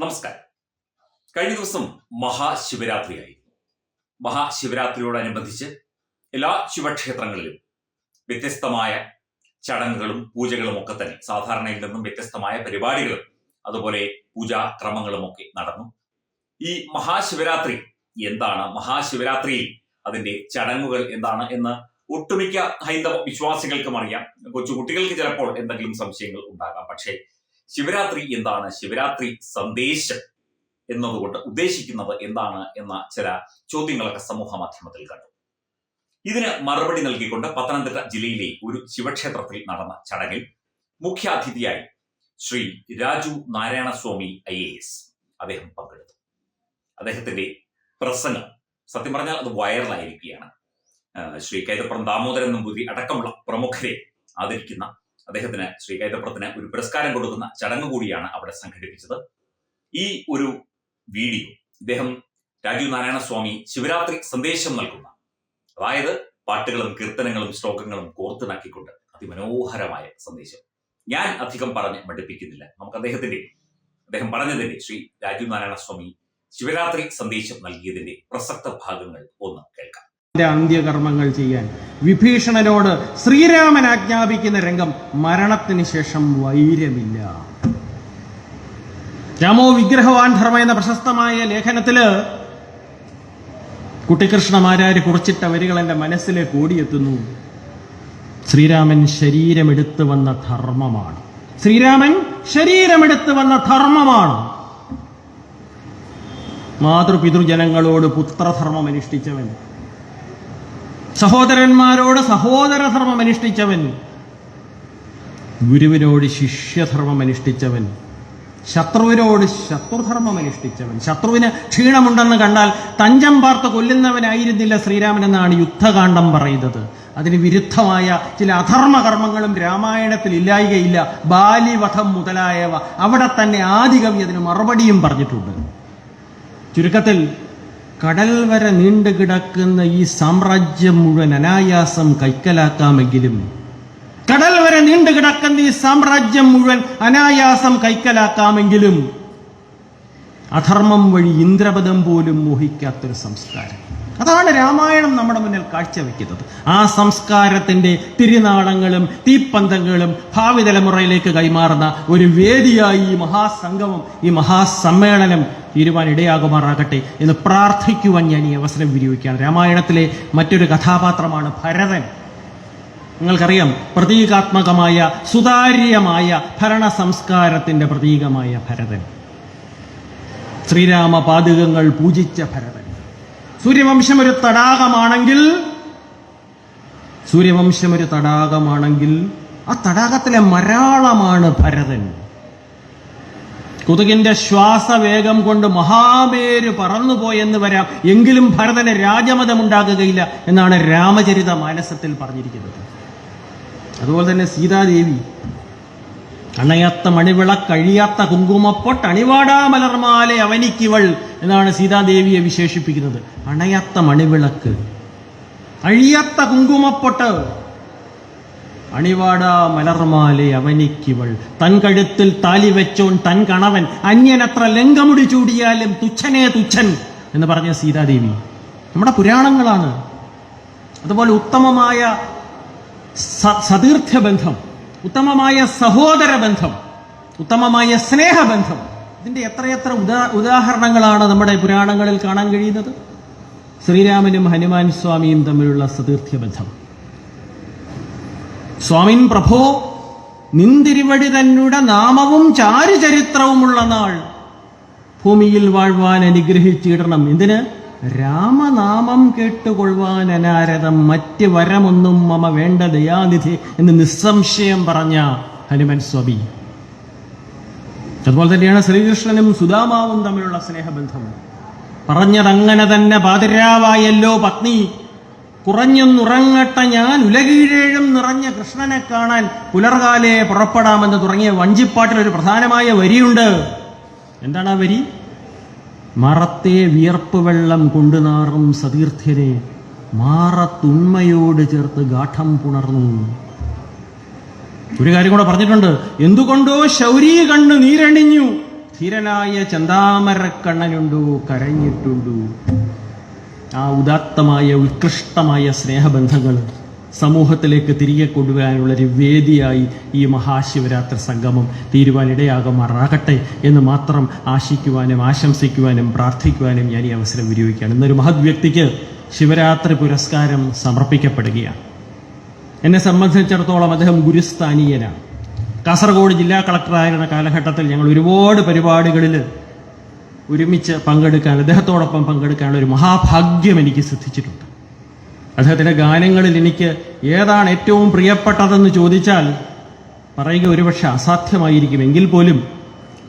നമസ്കാരം. കഴിഞ്ഞ ദിവസം മഹാശിവരാത്രിയായിരുന്നു മഹാശിവരാത്രിയോടനുബന്ധിച്ച് എല്ലാ ശിവക്ഷേത്രങ്ങളിലും വ്യത്യസ്തമായ ചടങ്ങുകളും പൂജകളും ഒക്കെ തന്നെ സാധാരണയിൽ നിന്നും വ്യത്യസ്തമായ പരിപാടികളും അതുപോലെ പൂജാക്രമങ്ങളും ഒക്കെ നടന്നു. ഈ മഹാശിവരാത്രി എന്താണ്? മഹാശിവരാത്രിയിൽ അതിന്റെ ചടങ്ങുകൾ എന്താണ് എന്ന് ഒട്ടുമിക്ക ഹൈന്ദവ വിശ്വാസികൾക്കും അറിയാം. കൊച്ചുകുട്ടികൾക്ക് ചിലപ്പോൾ എന്തെങ്കിലും സംശയങ്ങൾ ഉണ്ടാകാം. പക്ഷേ ശിവരാത്രി എന്താണ്? ശിവരാത്രി സന്ദേശം എന്നതുകൊണ്ട് ഉദ്ദേശിക്കുന്നത് എന്താണ് എന്ന ചില ചോദ്യങ്ങളൊക്കെ സമൂഹ മാധ്യമത്തിൽ കണ്ടു. ഇതിന് മറുപടി നൽകിക്കൊണ്ട് പത്തനംതിട്ട ജില്ലയിലെ ഒരു ശിവക്ഷേത്രത്തിൽ നടന്ന ചടങ്ങിൽ മുഖ്യാതിഥിയായി Shri Raju Narayanaswamy I A S അദ്ദേഹം പങ്കെടുത്തു. അദ്ദേഹത്തിന്റെ പ്രസംഗം സത്യം പറഞ്ഞാൽ അത് വൈറലായിരിക്കുകയാണ്. ശ്രീ കൈതപ്പുറം ദാമോദരൻ നമ്പൂതിരി അടക്കമുള്ള പ്രമുഖരെ ആദരിക്കുന്ന അദ്ദേഹത്തിന് ശ്രീ കൈതപ്പുറത്തിന് ഒരു പുരസ്കാരം കൊടുക്കുന്ന ചടങ്ങ് കൂടിയാണ് അവിടെ സംഘടിപ്പിച്ചത്. ഈ ഒരു വീഡിയോ ഇദ്ദേഹം രാജീവ് നാരായണ സ്വാമി ശിവരാത്രി സന്ദേശം നൽകുന്ന അതായത് പാട്ടുകളും കീർത്തനങ്ങളും ശ്ലോകങ്ങളും കോർത്തിണക്കിക്കൊണ്ട് അതിമനോഹരമായ സന്ദേശം. ഞാൻ അധികം പറഞ്ഞ് മടുപ്പിക്കുന്നില്ല. നമുക്ക് അദ്ദേഹത്തിന്റെ അദ്ദേഹം പറഞ്ഞതിന്റെ ശ്രീ രാജീവ് നാരായണ സ്വാമി ശിവരാത്രി സന്ദേശം നൽകിയതിന്റെ പ്രസക്ത ഭാഗങ്ങൾ ഒന്ന് കേൾക്കാം. അന്ത്യകർമ്മങ്ങൾ ചെയ്യാൻ. വിഭീഷണനോട് ശ്രീരാമൻ ആജ്ഞാപിക്കുന്ന രംഗം മരണത്തിന് ശേഷം വൈര്യമില്ല. രാമോ വിഗ്രഹവാൻ ധർമ്മ എന്ന പ്രശസ്തമായ ലേഖനത്തിൽ കുട്ടിക്കൃഷ്ണമാരാര് കുറിച്ചിട്ട വരികൾ എന്റെ മനസ്സിലേക്ക് ഓടിയെത്തുന്നു ശ്രീരാമൻ ശരീരമെടുത്തു വന്ന ധർമ്മമാണ്. ശ്രീരാമൻ ശരീരമെടുത്തു വന്ന ധർമ്മമാണ്. മാതൃപിതൃജനങ്ങളോട് പുത്രധർമ്മം അനുഷ്ഠിച്ചവൻ സഹോദരന്മാരോട് സഹോദരധർമ്മം അനുഷ്ഠിച്ചവൻ ഗുരുവിനോട് ശിഷ്യധർമ്മം അനുഷ്ഠിച്ചവൻ ശത്രുവിനോട് ശത്രുധർമ്മം അനുഷ്ഠിച്ചവൻ ശത്രുവിന് ക്ഷീണമുണ്ടെന്ന് കണ്ടാൽ തഞ്ചം പാർത്ത് കൊല്ലുന്നവനായിരുന്നില്ല ശ്രീരാമൻ എന്നാണ് യുദ്ധകാന്ഡം പറയുന്നത്. അതിന് വിരുദ്ധമായ ചില അധർമ്മകർമ്മങ്ങളും രാമായണത്തിൽ ഇല്ലായികയില്ല. ബാലിവധം മുതലായവ. അവിടെ തന്നെ ആദികവി അതിന് മറുപടിയും പറഞ്ഞിട്ടുണ്ട്. ചുരുക്കത്തിൽ കടൽ വരെ നീണ്ടു കിടക്കുന്ന ഈ സാമ്രാജ്യം മുഴുവൻ അനായാസം കൈക്കലാക്കാമെങ്കിലും കടൽ വരെ നീണ്ടു കിടക്കുന്ന ഈ സാമ്രാജ്യം മുഴുവൻ അനായാസം കൈക്കലാക്കാമെങ്കിലും അധർമ്മം വഴി ഇന്ദ്രപദം പോലും മോഹിക്കാത്തൊരു സംസ്കാരം. അതാണ് രാമായണം നമ്മുടെ മുന്നിൽ കാഴ്ചവെക്കുന്നത്. ആ സംസ്കാരത്തിന്റെ തിരുനാളങ്ങളും തീപ്പന്തങ്ങളും ഭാവി തലമുറയിലേക്ക് കൈമാറുന്ന ഒരു വേദിയായി ഈ മഹാസംഗമം ഈ മഹാസമ്മേളനം തീരുവാൻ ഇടയാകുമാറാകട്ടെ എന്ന് പ്രാർത്ഥിക്കുവാൻ ഞാൻ ഈ അവസരം വിനിയോഗിക്കുകയാണ്. രാമായണത്തിലെ മറ്റൊരു കഥാപാത്രമാണ് ഭരതൻ. നിങ്ങൾക്കറിയാം പ്രതീകാത്മകമായ സുതാര്യമായ ഭരണ സംസ്കാരത്തിന്റെ പ്രതീകമായ ഭരതൻ. ശ്രീരാമ പാതുകങ്ങൾ പൂജിച്ച ഭരതൻ. സൂര്യവംശം ഒരു തടാകമാണെങ്കിൽ സൂര്യവംശം ഒരു തടാകമാണെങ്കിൽ ആ തടാകത്തിലെ മരാളമാണ് ഭരതൻ. കൊതുകിന്റെ ശ്വാസവേഗം കൊണ്ട് മഹാമേര് പറന്നുപോയെന്ന് വരാം. എങ്കിലും ഭരതന് രാജമതമുണ്ടാകുകയില്ല എന്നാണ് രാമചരിത മാനസത്തിൽ പറഞ്ഞിരിക്കുന്നത്. അതുപോലെ തന്നെ സീതാദേവി അണയത്ത മണിവിള കഴിയാത്ത കുങ്കുമപ്പൊട്ട് അണിവാടാ മലർമാലെ അവനിക്കിവൾ എന്നാണ് സീതാദേവിയെ വിശേഷിപ്പിക്കുന്നത്. അണയാത്ത മണിവിളക്ക് അഴിയാത്ത കുങ്കുമപ്പൊട്ട് അണിവാടാ മലർമാലെ അവനിക്കിവൾ. തൻ കഴുത്തിൽ താലി വെച്ചോൻ തൻ കണവൻ അന്യനത്ര ലങ്കമുടി ചൂടിയാലും തുച്ഛനേ തുച്ഛൻ എന്ന് പറഞ്ഞ സീതാദേവി. നമ്മുടെ പുരാണങ്ങളാണ്. അതുപോലെ ഉത്തമമായ സതീർത്ഥ്യ ബന്ധം ഉത്തമമായ സഹോദര ബന്ധം ഉത്തമമായ സ്നേഹബന്ധം. ഇതിന്റെ എത്രയെത്ര ഉദാ ഉദാഹരണങ്ങളാണ് നമ്മുടെ പുരാണങ്ങളിൽ കാണാൻ കഴിയുന്നത്? ശ്രീരാമനും ഹനുമാൻ സ്വാമിയും തമ്മിലുള്ള സതീർത്ഥ്യ ബന്ധം സ്വാമിൻ പ്രഭോ നിന്തിരുവടി തന്നുടെ നാമവും ചാരുചരിത്രവുമുള്ള നാൾ. ഭൂമിയിൽ വാഴ്വാൻ അനുഗ്രഹിച്ചിടണം. എന്തിന്? രാമനാമം കേട്ടുകൊള്ളുവാൻ അനാരതം. മറ്റ് വരമൊന്നും മമ വേണ്ട ദയാനിധി എന്ന് നിസ്സംശയം പറഞ്ഞ ഹനുമൻ സ്വാമി. അതുപോലെ തന്നെയാണ് ശ്രീകൃഷ്ണനും സുദാമാവും തമ്മിലുള്ള സ്നേഹബന്ധം. പറഞ്ഞതങ്ങനെ തന്നെ പാതിരാവായല്ലോ പത്നി. കുറഞ്ഞൊന്നുറങ്ങട്ട ഞാൻ ഉലകീഴേഴും നിറഞ്ഞ കൃഷ്ണനെ കാണാൻ പുലർകാലെ പുറപ്പെടാമെന്ന് തുടങ്ങിയ വഞ്ചിപ്പാട്ടിൽ ഒരു പ്രധാനമായ വരിയുണ്ട്. എന്താണ് ആ വരി? മറത്തെ വിയർപ്പ് വെള്ളം കൊണ്ടുനാറും സതീർത്ഥ്യനെ മാറത്തുണ്മയോട് ചേർത്ത് ഗാഠം പുണർന്നു. ഒരു കാര്യം കൂടെ പറഞ്ഞിട്ടുണ്ട്. എന്തുകൊണ്ടോ ശൗരീ കണ്ണ് നീരണിഞ്ഞു? ധീരനായ ചന്താമരക്കണ്ണനുണ്ടു കരഞ്ഞിട്ടുണ്ടു? ആ ഉദാത്തമായ ഉത്കൃഷ്ടമായ സ്നേഹബന്ധങ്ങൾ സമൂഹത്തിലേക്ക് തിരികെ കൊണ്ടുവരാനുള്ള ഒരു വേദിയായി ഈ മഹാശിവരാത്രി സംഗമം തീരുവാനിടയാകുമാറാകട്ടെ എന്ന് മാത്രം ആശിക്കുവാനും ആശംസിക്കുവാനും പ്രാർത്ഥിക്കുവാനും ഞാൻ ഈ അവസരം വിനിയോഗിക്കുകയാണ്. ഇന്നൊരു മഹത് വ്യക്തിക്ക് ശിവരാത്രി പുരസ്കാരം സമർപ്പിക്കപ്പെടുകയാണ്. എന്നെ സംബന്ധിച്ചിടത്തോളം അദ്ദേഹം ഗുരുസ്ഥാനീയനാണ്. കാസർഗോഡ് ജില്ലാ കളക്ടറായിരുന്ന കാലഘട്ടത്തിൽ ഞങ്ങൾ ഒരുപാട് പരിപാടികളിൽ ഒരുമിച്ച് പങ്കെടുക്കാൻ അദ്ദേഹത്തോടൊപ്പം പങ്കെടുക്കാനുള്ള ഒരു മഹാഭാഗ്യം എനിക്ക് സിദ്ധിച്ചിട്ടുണ്ട്. അദ്ദേഹത്തിന്റെ ഗാനങ്ങളിൽ എനിക്ക് ഏതാണ് ഏറ്റവും പ്രിയപ്പെട്ടതെന്ന് ചോദിച്ചാൽ പറയുക ഒരുപക്ഷെ അസാധ്യമായിരിക്കും. എങ്കിൽ പോലും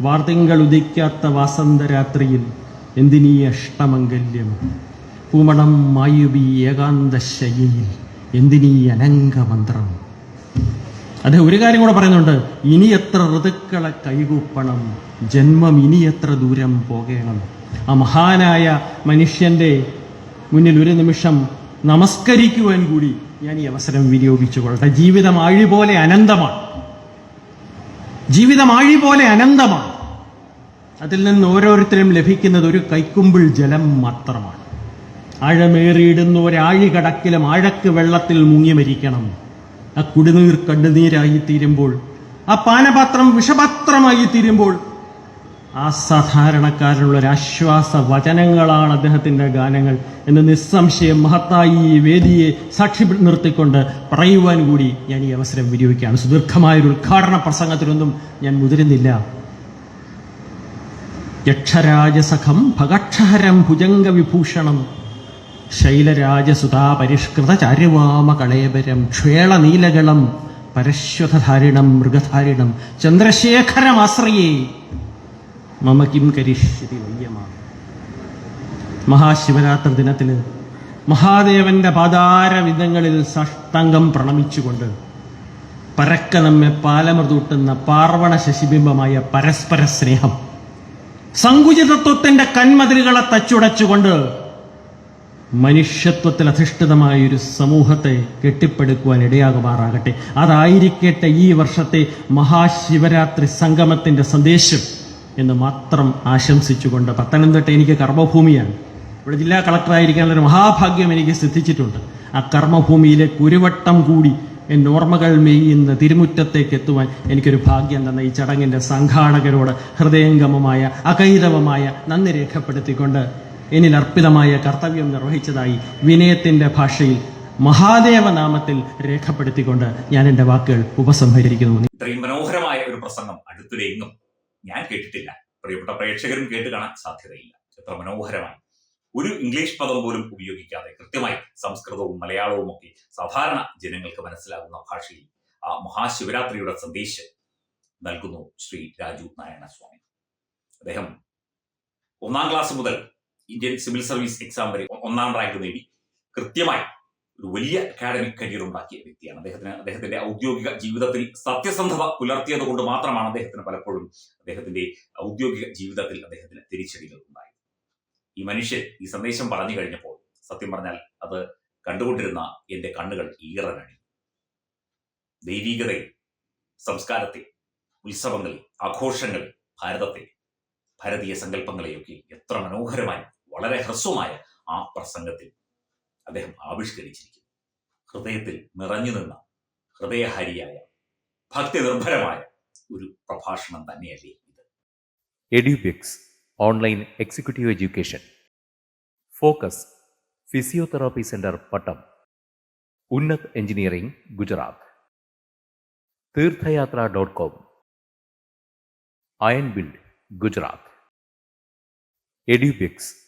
വാർത്തിങ്കൾ ഉദിക്കാത്ത വാസന്തരാത്രിയിൽ എന്തിനീ അഷ്ടമംഗല്യം പൂമണം മായുബി ഏകാന്ത ശയ്യയിൽ എന്തിനീ അനങ്കമന്ത്രം അദ്ദേഹം ഒരു കാര്യം കൂടെ പറയുന്നുണ്ട്. ഇനി എത്ര ഋതുക്കളെ കൈകൂപ്പണം? ജന്മം ഇനി എത്ര ദൂരം പോകേണം? ആ മഹാനായ മനുഷ്യന്റെ മുന്നിൽ ഒരു നിമിഷം നമസ്കരിക്കുവാൻ കൂടി ഞാൻ ഈ അവസരം വിനിയോഗിച്ചുകൊള്ളട്ടെ. ജീവിതം ആഴി പോലെ അനന്തമാണ്. ജീവിതം ആഴി പോലെ അനന്തമാണ്. അതിൽ നിന്ന് ഓരോരുത്തരും ലഭിക്കുന്നത് ഒരു കൈക്കുമ്പിൾ ജലം മാത്രമാണ്. ആഴമേറിയിടുന്ന ഒരാഴി കടക്കിലും ആഴക്ക് വെള്ളത്തിൽ മുങ്ങി മരിക്കണം. ആ കുടിനീർ കണ്ണുനീരായി തീരുമ്പോൾ ആ പാനപാത്രം വിഷപാത്രമായി തീരുമ്പോൾ ആ സാധാരണക്കാരനുള്ള ഒരു ആശ്വാസ വചനങ്ങളാണ് അദ്ദേഹത്തിന്റെ ഗാനങ്ങൾ എന്ന് നിസ്സംശയം മഹത്തായി ഈ വേദിയെ സാക്ഷി നിർത്തിക്കൊണ്ട് പറയുവാൻ കൂടി ഞാൻ ഈ അവസരം വിനിയോഗിക്കുകയാണ്. സുദീർഘമായൊരു ഉദ്ഘാടന പ്രസംഗത്തിനൊന്നും ഞാൻ മുതിരുന്നില്ല. യക്ഷരാജസഖം ഭഗക്ഷഹരം ഭുജംഗവിഭൂഷണം ശൈലരാജസുതാ പരിഷ്കൃത ചാരുവാമ കളേബരം ക്ഷേളനീലകളം പരശ്വതധാരിണം മൃഗധാരിണം ചന്ദ്രശേഖരമാശ്രയേ. മമ കിം കരിഷ്യതി വയ്യമാണ് മഹാശിവരാത്രി ദിനത്തിൽ മഹാദേവന്റെ പാതാരവിധങ്ങളിൽ സഷ്ടംഗം പ്രണമിച്ചുകൊണ്ട് പരക്ക നമ്മെ പാലമൃതൂട്ടുന്ന പാർവണ ശശിബിംബമായ പരസ്പര സ്നേഹം സങ്കുചിതത്വത്തിന്റെ കന്മതിലുകളെ തച്ചുടച്ചുകൊണ്ട് മനുഷ്യത്വത്തിൽ അധിഷ്ഠിതമായ ഒരു സമൂഹത്തെ കെട്ടിപ്പടുക്കുവാൻ ഇടയാകുമാറാകട്ടെ. അതായിരിക്കട്ടെ ഈ വർഷത്തെ മഹാശിവരാത്രി സംഗമത്തിന്റെ സന്ദേശം എന്ന് മാത്രം ആശംസിച്ചുകൊണ്ട് പത്തനംതിട്ട എനിക്ക് കർമ്മഭൂമിയാണ്. ഇവിടെ ജില്ലാ കളക്ടറായിരിക്കാനുള്ള മഹാഭാഗ്യം എനിക്ക് സിദ്ധിച്ചിട്ടുണ്ട്. ആ കർമ്മഭൂമിയിലെ കുരുവട്ടം കൂടി എന്റെ ഓർമ്മകൾ മെയ്യുന്ന തിരുമുറ്റത്തേക്ക് എത്തുവാൻ എനിക്കൊരു ഭാഗ്യം തന്ന ഈ ചടങ്ങിന്റെ സംഘാടകരോട് ഹൃദയംഗമമായ അകൈതവമായ നന്ദി രേഖപ്പെടുത്തിക്കൊണ്ട് എന്നിൽ അർപ്പിതമായ കർത്തവ്യം നിർവഹിച്ചതായി വിനയത്തിന്റെ ഭാഷയിൽ മഹാദേവ നാമത്തിൽ രേഖപ്പെടുത്തിക്കൊണ്ട് ഞാൻ എന്റെ വാക്കുകൾ ഉപസംഹരിക്കുന്നു. ഇത്രയും മനോഹരമായ ഒരു പ്രസംഗം അടുത്തിടെയെങ്ങും ഞാൻ കേട്ടിട്ടില്ല. പ്രിയപ്പെട്ട പ്രേക്ഷകരും കേട്ട് കാണാൻ സാധ്യതയില്ല. എത്ര മനോഹരമായി. ഒരു ഇംഗ്ലീഷ് പദം പോലും ഉപയോഗിക്കാതെ കൃത്യമായി സംസ്കൃതവും മലയാളവും ഒക്കെ സാധാരണ ജനങ്ങൾക്ക് മനസ്സിലാകുന്ന ഭാഷയിൽ ആ മഹാശിവരാത്രിയുടെ സന്ദേശം നൽകുന്നു ശ്രീ രാജു നാരായണ സ്വാമി അദ്ദേഹം ഒന്നാം ക്ലാസ് മുതൽ ഇന്ത്യൻ സിവിൽ സർവീസ് എക്സാം വരെ ഒന്നാം റാങ്ക് നേടി കൃത്യമായി ഒരു വലിയ അക്കാഡമിക് കരിയർ ഉണ്ടാക്കിയ വ്യക്തിയാണ്. അദ്ദേഹത്തിന് അദ്ദേഹത്തിന്റെ ഔദ്യോഗിക ജീവിതത്തിൽ സത്യസന്ധത പുലർത്തിയത് കൊണ്ട് മാത്രമാണ് അദ്ദേഹത്തിന് പലപ്പോഴും അദ്ദേഹത്തിന്റെ ഔദ്യോഗിക ജീവിതത്തിൽ അദ്ദേഹത്തിന് തിരിച്ചടികൾ ഉണ്ടായത്. ഈ മനുഷ്യൻ ഈ സന്ദേശം പറഞ്ഞു കഴിഞ്ഞപ്പോൾ സത്യം പറഞ്ഞാൽ അത് കണ്ടുകൊണ്ടിരുന്ന എന്റെ കണ്ണുകൾ ഈറനണി ദൈവീകതയെ സംസ്കാരത്തെ ഉത്സവങ്ങളെ ആഘോഷങ്ങളെ ഭാരതത്തെ ഭാരതീയ സങ്കല്പങ്ങളെയൊക്കെ എത്ര മനോഹരമായി വളരെ ഹ്രസ്വമായ ആ പ്രസംഗത്തിൽ അദ്ദേഹം ആവിഷ്കരിച്ചിരിക്കുന്നു. ഹൃദയത്തിൽ നിറഞ്ഞു നിന്ന ഹൃദയഹാരിയായ ഭക്തി നിർഭരമായ ഒരു പ്രഭാഷണം തന്നെയല്ലേ ഇത്. Edubix online executive education. Focus physiotherapy centre Pattom. Unnat engineering Gujarat. Theerthayatra dot com. Iron build Gujarat. Edubix